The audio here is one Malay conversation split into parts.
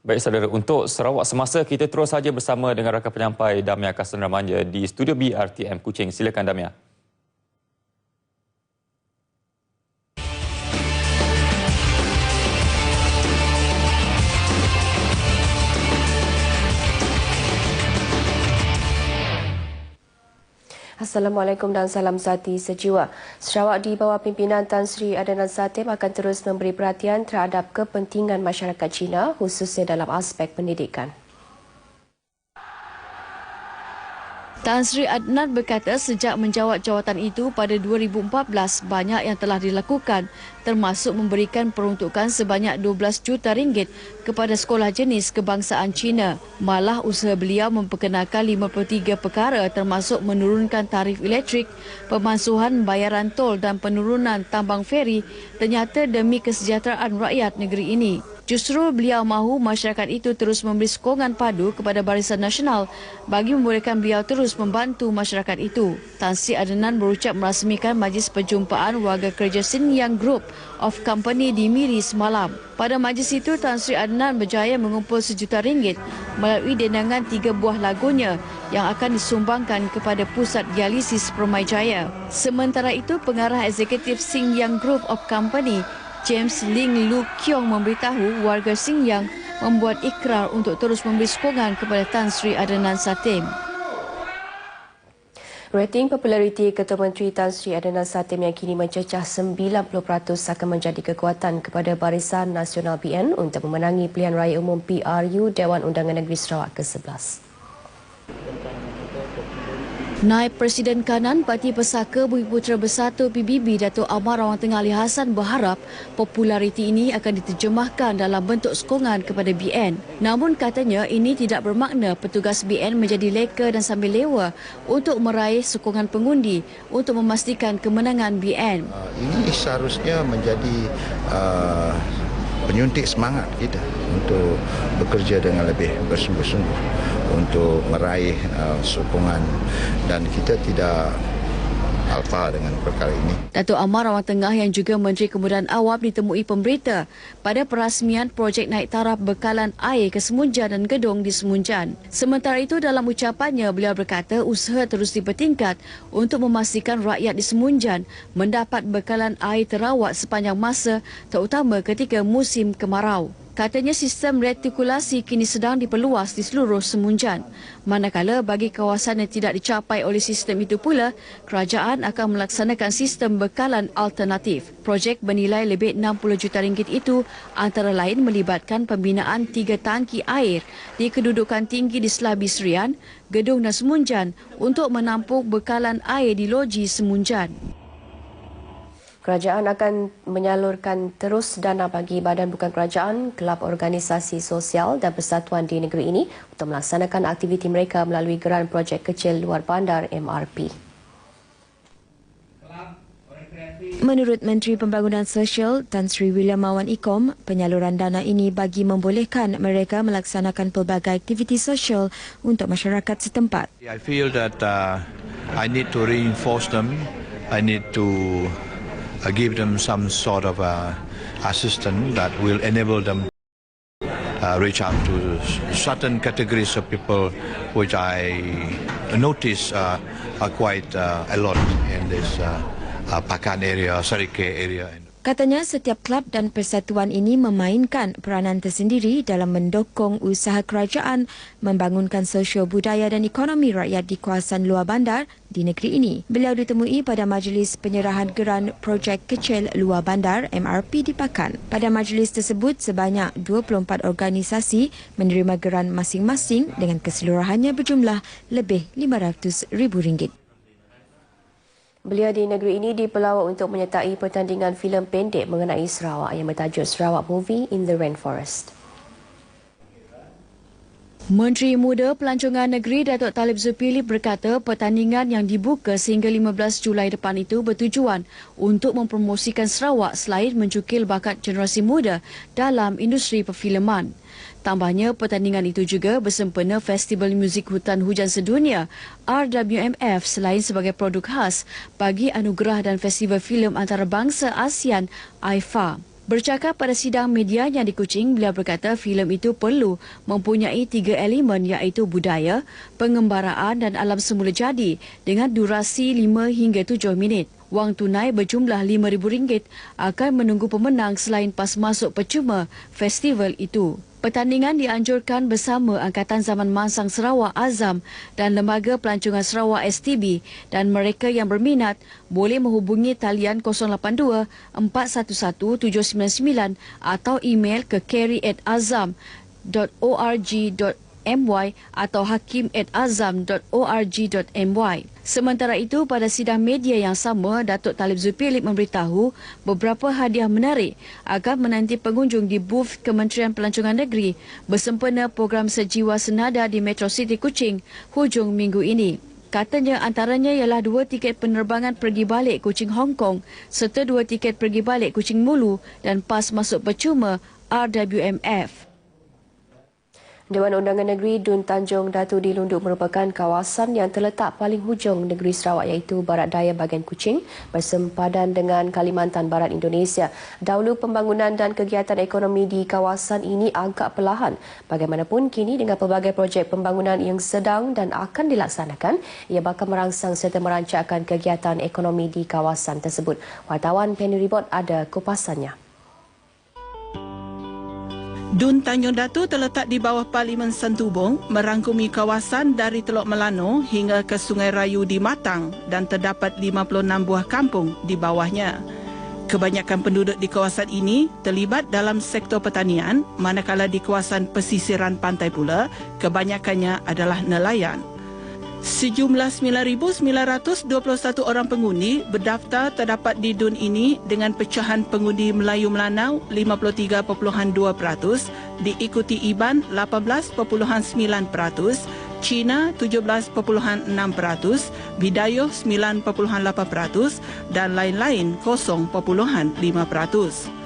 Baik saudara, untuk Sarawak semasa kita terus saja bersama dengan rakan penyampai Damia Kasan Ramanja di studio BRTM Kuching. Silakan Damia. Assalamualaikum dan salam sati sejiwa. Sarawak di bawah pimpinan Tan Sri Adnan Satim akan terus memberi perhatian terhadap kepentingan masyarakat Cina khususnya dalam aspek pendidikan. Tan Sri Adnan berkata sejak menjawat jawatan itu pada 2014 banyak yang telah dilakukan termasuk memberikan peruntukan sebanyak 12 juta ringgit kepada sekolah jenis kebangsaan Cina. Malah usaha beliau memperkenalkan 53 perkara termasuk menurunkan tarif elektrik, pemansuhan bayaran tol dan penurunan tambang feri ternyata demi kesejahteraan rakyat negeri ini. Justru beliau mahu masyarakat itu terus memberi sokongan padu kepada Barisan Nasional bagi membolehkan beliau terus membantu masyarakat itu. Tan Sri Adnan berucap merasmikan majlis perjumpaan warga kerja Sinyang Group of Company di Miri semalam. Pada majlis itu, Tan Sri Adnan berjaya mengumpul sejuta ringgit melalui dendangan tiga buah lagunya yang akan disumbangkan kepada Pusat Dialisis Permai Jaya. Sementara itu, pengarah eksekutif Sinyang Group of Company James Ling Lu Kiong memberitahu warga Xinjiang membuat ikrar untuk terus memberi sokongan kepada Tan Sri Adnan Satim. Rating populariti Ketua Menteri Tan Sri Adnan Satim yang kini mencecah 90% akan menjadi kekuatan kepada Barisan Nasional BN untuk memenangi pilihan raya umum PRU Dewan Undangan Negeri Sarawak ke-11. Naib Presiden Kanan Parti Pesaka Bumi Putera Bersatu PBB Datuk Amar Rawang Tengah Ali Hassan berharap populariti ini akan diterjemahkan dalam bentuk sokongan kepada BN. Namun katanya ini tidak bermakna petugas BN menjadi leka dan sambil lewa untuk meraih sokongan pengundi untuk memastikan kemenangan BN. Uh, ini seharusnya menjadi uh, penyuntik semangat kita untuk bekerja dengan lebih bersungguh-sungguh untuk meraih uh, sokongan. Dan kita tidak alfa dengan perkara ini. Datuk Amar Rawang Tengah yang juga Menteri Kemudahan Awam ditemui pemberita pada perasmian projek naik taraf bekalan air ke Semunjan dan gedung di Semunjan. Sementara itu dalam ucapannya beliau berkata usaha terus dipertingkat untuk memastikan rakyat di Semunjan mendapat bekalan air terawat sepanjang masa terutama ketika musim kemarau. Katanya sistem retikulasi kini sedang diperluas di seluruh Semunjan. Manakala bagi kawasan yang tidak dicapai oleh sistem itu pula, kerajaan akan melaksanakan sistem bekalan alternatif. Projek bernilai lebih 60 juta ringgit itu antara lain melibatkan pembinaan tiga tangki air di kedudukan tinggi di Selabi Serian, Gedung dan Semunjan untuk menampung bekalan air di loji Semunjan. Kerajaan akan menyalurkan terus dana bagi badan bukan kerajaan, kelab organisasi sosial dan persatuan di negeri ini untuk melaksanakan aktiviti mereka melalui geran projek kecil luar bandar MRP. Menurut Menteri Pembangunan Sosial Tan Sri William Mawan Ikom, penyaluran dana ini bagi membolehkan mereka melaksanakan pelbagai aktiviti sosial untuk masyarakat setempat. I feel that uh, I need to reinforce them. I need to uh, give them some sort of uh, assistance that will enable them uh, reach out to certain categories of people which I notice uh, are quite uh, a lot in this uh, uh, Pakan area, Sarike area. Katanya setiap klub dan persatuan ini memainkan peranan tersendiri dalam mendukung usaha kerajaan membangunkan sosio budaya dan ekonomi rakyat di kawasan luar bandar di negeri ini. Beliau ditemui pada majlis penyerahan geran projek kecil luar bandar MRP di Pakan. Pada majlis tersebut sebanyak 24 organisasi menerima geran masing-masing dengan keseluruhannya berjumlah lebih RM500,000. Belia di negeri ini dipelawak untuk menyertai pertandingan filem pendek mengenai Sarawak yang bertajuk Sarawak Movie in the Rainforest. Menteri Muda Pelancongan Negeri Datuk Talib Zulkifli berkata pertandingan yang dibuka sehingga 15 Julai depan itu bertujuan untuk mempromosikan Sarawak selain mencukil bakat generasi muda dalam industri perfilman. Tambahnya, pertandingan itu juga bersempena Festival Muzik Hutan Hujan Sedunia RWMF selain sebagai produk khas bagi anugerah dan Festival Filem Antarabangsa ASEAN AIFA. Bercakap pada sidang media yang di Kuching, beliau berkata filem itu perlu mempunyai tiga elemen iaitu budaya, pengembaraan dan alam semula jadi dengan durasi 5 hingga 7 minit. Wang tunai berjumlah RM5,000 akan menunggu pemenang selain pas masuk percuma festival itu. Pertandingan dianjurkan bersama Angkatan Zaman Mansang Sarawak Azam dan Lembaga Pelancongan Sarawak STB dan mereka yang berminat boleh menghubungi talian 082 411 799 atau email ke carry@azam.org.my my atau hakim@azam.org.my. Sementara itu, pada sidang media yang sama, Datuk Talib Zulpilip memberitahu beberapa hadiah menarik akan menanti pengunjung di booth Kementerian Pelancongan Negeri bersempena program sejiwa senada di Metro City Kuching hujung minggu ini. Katanya antaranya ialah dua tiket penerbangan pergi balik Kuching Hong Kong serta dua tiket pergi balik Kuching Mulu dan pas masuk percuma RWMF. Dewan Undangan Negeri Dun Tanjung Datu di Lunduk merupakan kawasan yang terletak paling hujung negeri Sarawak iaitu barat daya bahagian Kuching bersempadan dengan Kalimantan Barat Indonesia. Dahulu pembangunan dan kegiatan ekonomi di kawasan ini agak perlahan. Bagaimanapun kini dengan pelbagai projek pembangunan yang sedang dan akan dilaksanakan, ia bakal merangsang serta merancangkan kegiatan ekonomi di kawasan tersebut. Wartawan Penny Report ada kupasannya. Dun Tanjung Datu terletak di bawah Parlimen Sentubong, merangkumi kawasan dari Teluk Melano hingga ke Sungai Rayu di Matang dan terdapat 56 buah kampung di bawahnya. Kebanyakan penduduk di kawasan ini terlibat dalam sektor pertanian, manakala di kawasan pesisiran pantai pula, kebanyakannya adalah nelayan. Sejumlah 9,921 orang pengundi berdaftar terdapat di DUN ini dengan pecahan pengundi Melayu Melanau 53.2%, diikuti Iban 18.9%, Cina 17.6%, Bidayuh 9.8% dan lain-lain 0.5%.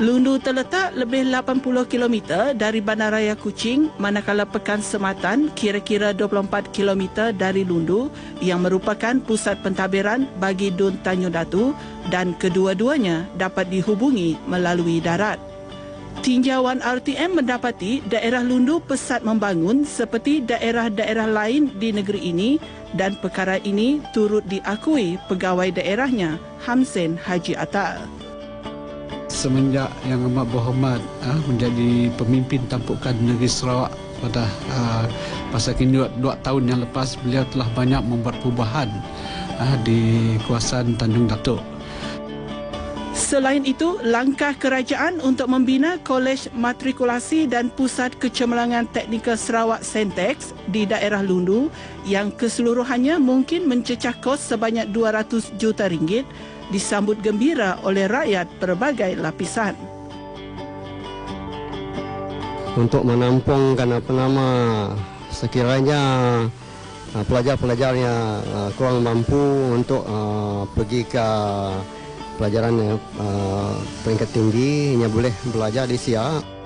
Lundu terletak lebih 80 km dari Bandaraya Kuching manakala Pekan Sematan kira-kira 24 km dari Lundu yang merupakan pusat pentadbiran bagi Dun Tanjung Datu dan kedua-duanya dapat dihubungi melalui darat. Tinjauan RTM mendapati daerah Lundu pesat membangun seperti daerah-daerah lain di negeri ini dan perkara ini turut diakui pegawai daerahnya Hamsen Haji Atal semenjak yang amat berhormat uh, menjadi pemimpin tampukan negeri Sarawak pada uh, masa kini dua, dua tahun yang lepas beliau telah banyak membuat perubahan uh, di kawasan Tanjung Datuk. Selain itu, langkah kerajaan untuk membina Kolej Matrikulasi dan Pusat Kecemerlangan Teknikal Sarawak Sentex di daerah Lundu yang keseluruhannya mungkin mencecah kos sebanyak 200 juta ringgit disambut gembira oleh rakyat berbagai lapisan. Untuk menampungkan apa nama sekiranya uh, pelajar-pelajar yang uh, kurang mampu untuk uh, pergi ke pelajaran peringkat tinggi, ia boleh belajar di siap.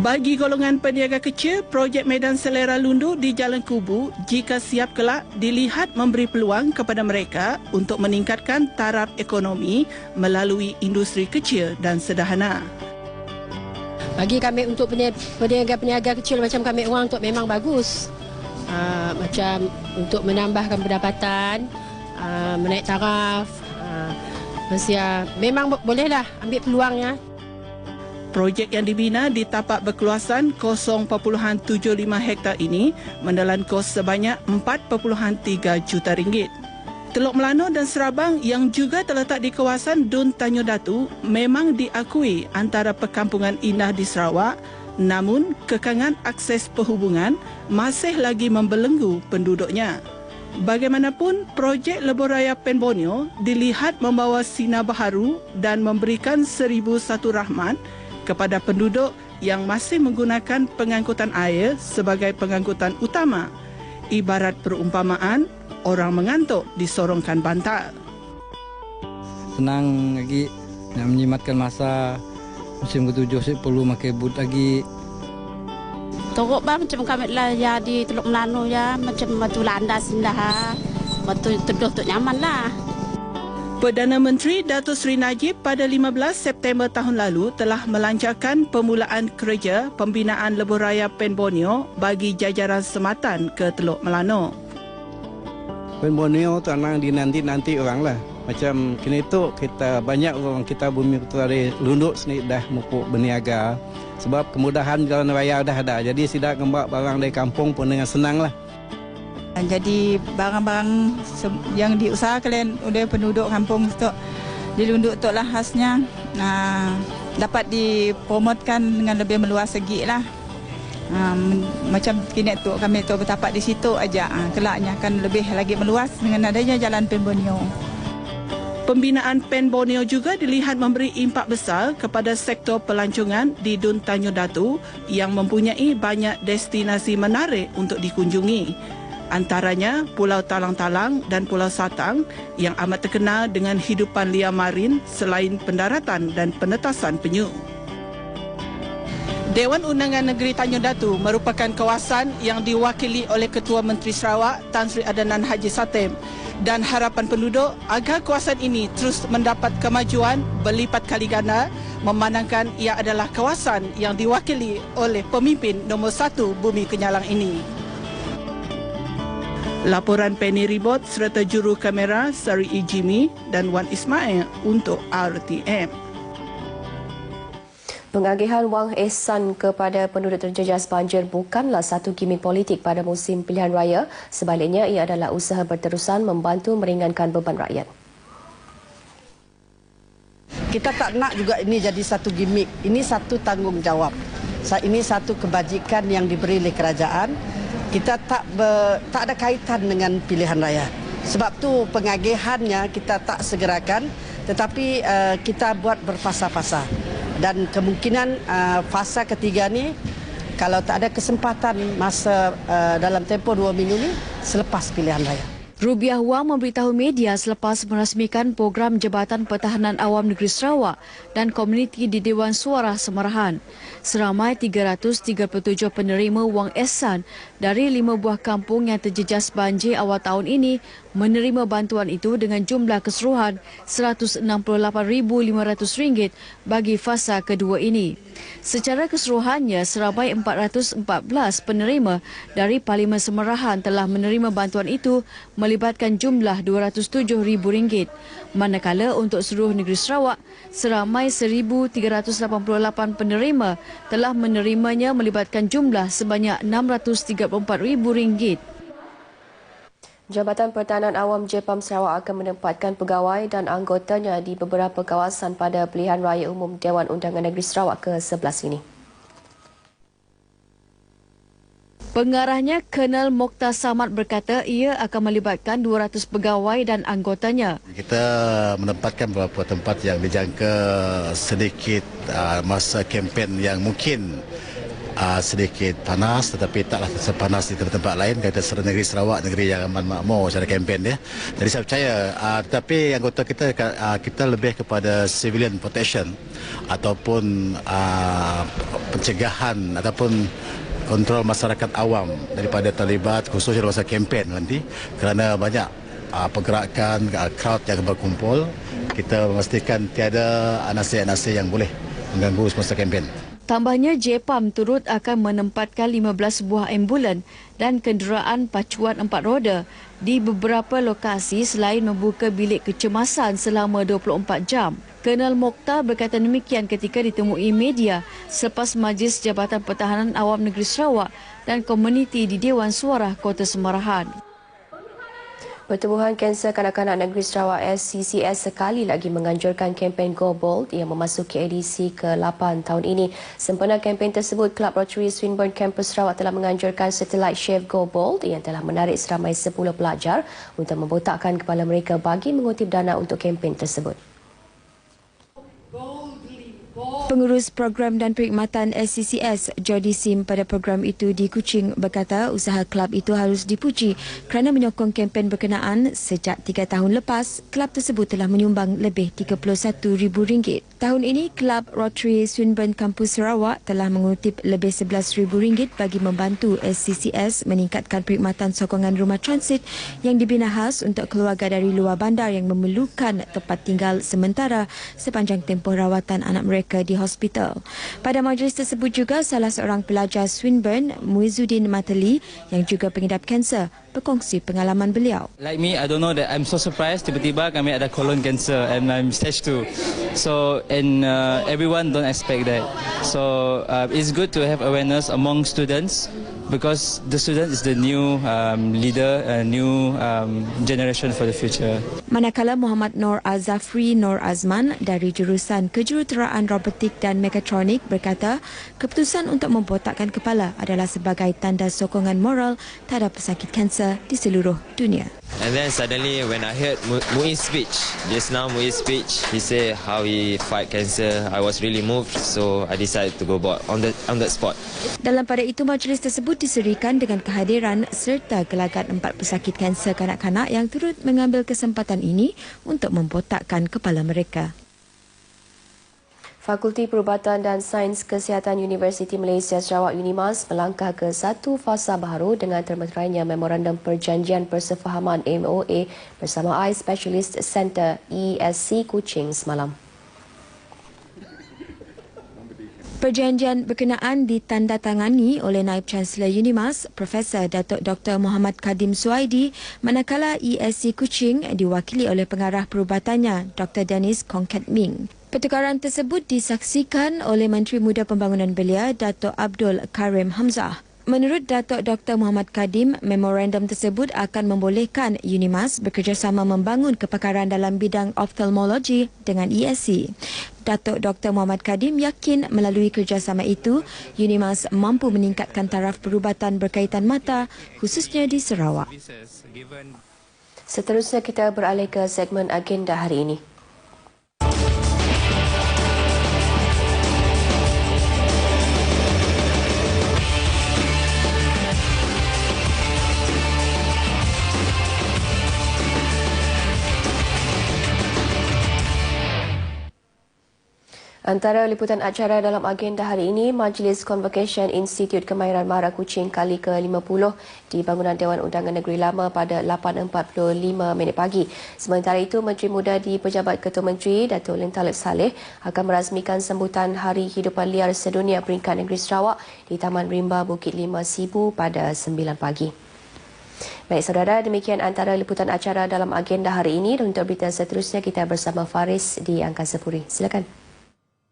Bagi golongan peniaga kecil, projek Medan Selera Lundu di Jalan Kubu jika siap kelak dilihat memberi peluang kepada mereka untuk meningkatkan taraf ekonomi melalui industri kecil dan sederhana. Bagi kami untuk peniaga-peniaga kecil macam kami orang untuk memang bagus. Uh, macam untuk menambahkan pendapatan, uh, menaik taraf. Uh, memang bolehlah ambil peluangnya. Projek yang dibina di tapak berkeluasan 0.75 hektar ini menelan kos sebanyak 4.3 juta ringgit. Teluk Melano dan Serabang yang juga terletak di kawasan Dun Tanjung Datu memang diakui antara perkampungan indah di Sarawak namun kekangan akses perhubungan masih lagi membelenggu penduduknya. Bagaimanapun, projek Leboraya Pen Borneo dilihat membawa sinar baharu dan memberikan seribu satu rahmat kepada penduduk yang masih menggunakan pengangkutan air sebagai pengangkutan utama. Ibarat perumpamaan, orang mengantuk disorongkan bantal. Senang lagi nak menyimatkan masa musim ketujuh saya perlu pakai boot lagi. Tengok bang macam kami lah ya di Teluk Melano ya macam batu landas indah. Batu teduh tu nyaman lah. Perdana Menteri Datuk Seri Najib pada 15 September tahun lalu telah melancarkan permulaan kerja pembinaan lebuh raya Pen Borneo bagi jajaran sematan ke Teluk Melano. Pen Borneo tanang dinanti-nanti orang lah. Macam kini tu kita banyak orang kita bumi utara lunduk sini dah mupuk berniaga. Sebab kemudahan jalan raya dah ada. Jadi sidak ngembak barang dari kampung pun dengan senang lah. Jadi barang-barang yang diusahakan oleh penduduk kampung tu dilunduk tu lah khasnya nah, dapat dipromotkan dengan lebih meluas segi lah. Um, macam kini tu kami tu bertapak di situ aja. Uh, kelaknya akan lebih lagi meluas dengan adanya jalan Pen Borneo. Pembinaan Pen Borneo juga dilihat memberi impak besar kepada sektor pelancongan di Dun Tanjung Datu yang mempunyai banyak destinasi menarik untuk dikunjungi antaranya Pulau Talang-Talang dan Pulau Satang yang amat terkenal dengan hidupan liar marin selain pendaratan dan penetasan penyu. Dewan Undangan Negeri Tanjung Datu merupakan kawasan yang diwakili oleh Ketua Menteri Sarawak Tan Sri Adanan Haji Satem dan harapan penduduk agar kawasan ini terus mendapat kemajuan berlipat kali ganda memandangkan ia adalah kawasan yang diwakili oleh pemimpin nombor satu bumi kenyalang ini. Laporan Penny Ribot serta juru kamera Sari Ijimi dan Wan Ismail untuk RTM. Pengagihan wang ehsan kepada penduduk terjejas banjir bukanlah satu gimmick politik pada musim pilihan raya. Sebaliknya, ia adalah usaha berterusan membantu meringankan beban rakyat. Kita tak nak juga ini jadi satu gimmick. Ini satu tanggungjawab. Ini satu kebajikan yang diberi oleh kerajaan kita tak ber, tak ada kaitan dengan pilihan raya. Sebab tu pengagihannya kita tak segerakan tetapi uh, kita buat berfasa-fasa. Dan kemungkinan uh, fasa ketiga ni kalau tak ada kesempatan masa uh, dalam tempoh dua minggu ni selepas pilihan raya. Rubiah Wang memberitahu media selepas merasmikan program Jabatan Pertahanan Awam Negeri Sarawak dan komuniti di Dewan Suara Semarahan. Seramai 337 penerima wang ehsan dari lima buah kampung yang terjejas banjir awal tahun ini menerima bantuan itu dengan jumlah keseluruhan RM168,500 bagi fasa kedua ini. Secara keseluruhannya, seramai 414 penerima dari Parlimen Semerahan telah menerima bantuan itu melibatkan jumlah RM207,000. Manakala untuk seluruh negeri Sarawak, seramai 1,388 penerima telah menerimanya melibatkan jumlah sebanyak RM634,000. Jabatan Pertahanan Awam Jepam Sarawak akan menempatkan pegawai dan anggotanya di beberapa kawasan pada pilihan raya umum Dewan Undangan Negeri Sarawak ke-11 ini. Pengarahnya Colonel Mokhtar Samad berkata ia akan melibatkan 200 pegawai dan anggotanya. Kita menempatkan beberapa tempat yang dijangka sedikit uh, masa kempen yang mungkin uh, sedikit panas tetapi taklah sepanas di tempat-tempat lain kita negeri Sarawak negeri yang aman makmur secara kempen dia. Jadi saya percaya uh, tetapi anggota kita uh, kita lebih kepada civilian protection ataupun uh, pencegahan ataupun kontrol masyarakat awam daripada terlibat khususnya masa kempen nanti kerana banyak uh, pergerakan uh, crowd yang berkumpul kita memastikan tiada anasir-anasir yang boleh mengganggu semasa kempen. Tambahnya, JPAM turut akan menempatkan 15 buah ambulan dan kenderaan pacuan empat roda di beberapa lokasi selain membuka bilik kecemasan selama 24 jam. Colonel Mokhtar berkata demikian ketika ditemui media selepas Majlis Jabatan Pertahanan Awam Negeri Sarawak dan komuniti di Dewan Suara Kota Semarahan. Pertubuhan Kanser Kanak-Kanak Negeri Sarawak SCCS sekali lagi menganjurkan kempen Go Bold yang memasuki edisi ke-8 tahun ini. Sempena kempen tersebut, Club Rotary Swinburne Campus Sarawak telah menganjurkan Satellite Chef Go Bold yang telah menarik seramai 10 pelajar untuk membotakkan kepala mereka bagi mengutip dana untuk kempen tersebut. Pengurus Program dan Perkhidmatan SCCS, Jody Sim pada program itu di Kuching berkata usaha kelab itu harus dipuji kerana menyokong kempen berkenaan sejak tiga tahun lepas, kelab tersebut telah menyumbang lebih RM31,000. Tahun ini, Kelab Rotary Swinburne Kampus Sarawak telah mengutip lebih RM11,000 bagi membantu SCCS meningkatkan perkhidmatan sokongan rumah transit yang dibina khas untuk keluarga dari luar bandar yang memerlukan tempat tinggal sementara sepanjang tempoh rawatan anak mereka di hospital. Pada majlis tersebut juga, salah seorang pelajar Swinburne, Muizuddin Matali yang juga pengidap kanser, berkongsi pengalaman beliau. Like me, I don't know that I'm so surprised tiba-tiba kami ada colon cancer and I'm stage 2. So and uh, everyone don't expect that. So uh, it's good to have awareness among students because the student is the new um, leader, a new um, generation for the future. Manakala Muhammad Nur Azafri Nur Azman dari jurusan Kejuruteraan Robotik dan Mekatronik berkata, keputusan untuk membotakkan kepala adalah sebagai tanda sokongan moral terhadap pesakit kanser di seluruh dunia. And then suddenly when I heard Mu- Muiz speech, just now Muiz speech, he said how he fight cancer. I was really moved, so I decided to go board on the on that spot. Dalam pada itu, majlis tersebut diserikan dengan kehadiran serta gelagat empat pesakit kanser kanak-kanak yang turut mengambil kesempatan ini untuk membotakkan kepala mereka. Fakulti Perubatan dan Sains Kesihatan Universiti Malaysia Sarawak UNIMAS melangkah ke satu fasa baru dengan termeterainya Memorandum Perjanjian Persefahaman MOA bersama Eye Specialist Centre ESC Kuching semalam. Perjanjian berkenaan ditandatangani oleh Naib Chancellor UNIMAS, Profesor Datuk Dr. Muhammad Kadim Suaidi, manakala ESC Kuching diwakili oleh pengarah perubatannya, Dr. Dennis Kongkat Ming. Pertukaran tersebut disaksikan oleh Menteri Muda Pembangunan Belia, Datuk Abdul Karim Hamzah. Menurut Datuk Dr. Muhammad Kadim, memorandum tersebut akan membolehkan UNIMAS bekerjasama membangun kepakaran dalam bidang ophthalmologi dengan ESC. Datuk Dr. Muhammad Kadim yakin melalui kerjasama itu, UNIMAS mampu meningkatkan taraf perubatan berkaitan mata, khususnya di Sarawak. Seterusnya kita beralih ke segmen agenda hari ini. Antara liputan acara dalam agenda hari ini, Majlis Convocation Institute Kemahiran Mara Kuching kali ke-50 di bangunan Dewan Undangan Negeri Lama pada 8.45 minit pagi. Sementara itu, Menteri Muda di Pejabat Ketua Menteri, Datuk Lin Talib Saleh akan merasmikan sambutan Hari Hidupan Liar Sedunia Peringkat Negeri Sarawak di Taman Rimba Bukit Lima Sibu pada 9 pagi. Baik saudara, demikian antara liputan acara dalam agenda hari ini. Untuk berita seterusnya, kita bersama Faris di Angkasa Puri. Silakan.